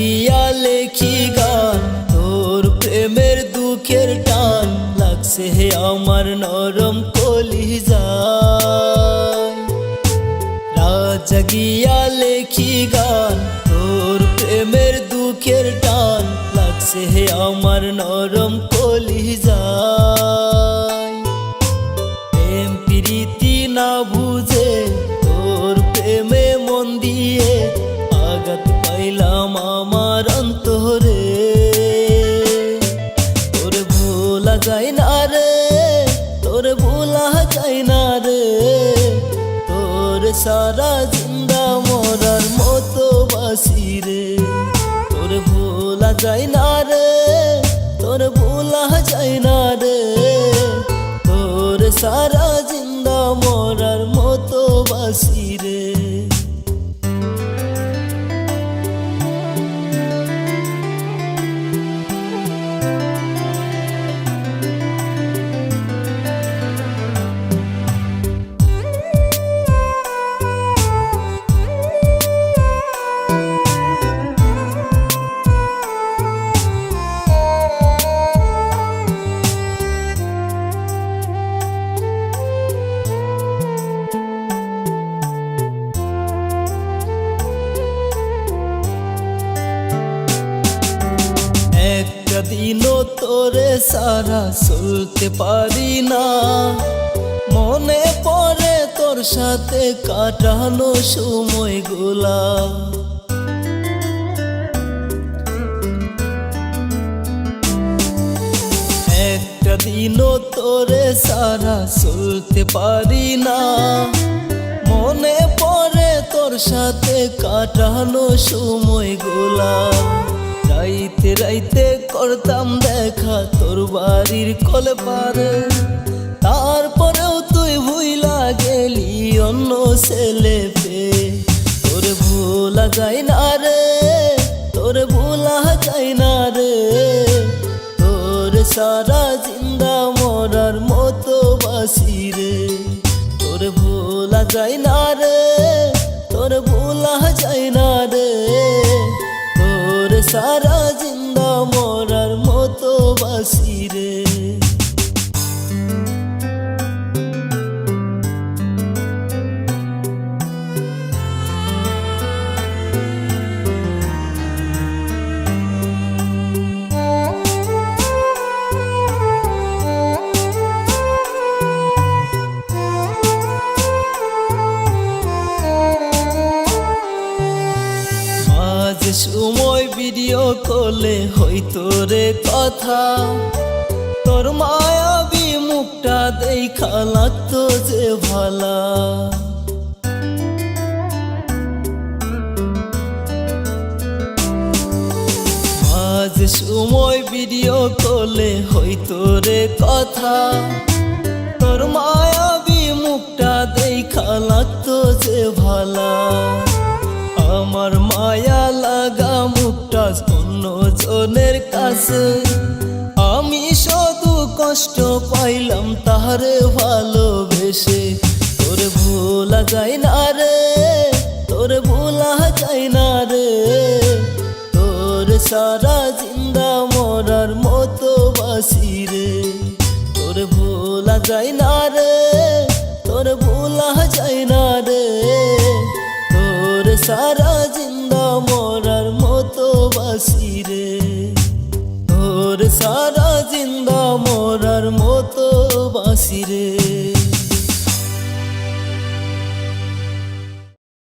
জাগিয়া লেখি গান, তোর প্রেমের দুঃখের টান, লাগছে হে আমার নরম কলিজা। জাগিয়া লেখি গান, তোর প্রেমের দুঃখের টান, লাগছে হে আমার নরম কলিজা। প্রেম প্রীতি না বুঝে তোর ভোলা যায় না রে। তোর সারা জিন্দা মরার মতো বাসি রে। তোর ভোলা যায় না রে, তোর ভোলা যায় না রে। তোর সারা জিন্দা মরার মতো বাসি রে। তোরে সারা চলতে পারি না। মনে পড়ে তোর সাথে কাটানো সময়গুলা। একটা দিনও তোরে সারা চলতে পারি না। মনে পড়ে তোর সাথে কাটানো সময়গুলা। রাইতে রাইতে করতাম দেখা তোর বাড়ির কলে পারে তারপরেও তুই ভুইলা গেলি অন্য ছেলে পে তোর ভোলা যায় না রে, তোর ভোলা যায় না রে। তোর সারা জিন্দা মরার মতো বাসি রে। তোর ভোলা যায় না রে, তোর ভোলা যায় না রে। তোর সারা করলে হইতো রে কথা। তোর মায়াবী মুখটা দেখা লাগতো যে ভালা। আজ সময় ভিডিও করলে হইতো রে কথা। তোর মায়াবী মুখটা দেখা লাগতো যে ভালা। আমার মায়া জনের কাছে। আমি শুধু কষ্ট পাইলাম তাহারে ভালোবেসে। তোর ভোলা যায় না রে, তোর ভোলা যায় না রে। তোর সারা জিন্দা মরার মতো বাসি রে। তোর ভোলা যায় না রে, তোর ভোলা যায় না রে। তোর সারা জিন্দা মরার মতো বাসি রে। তোর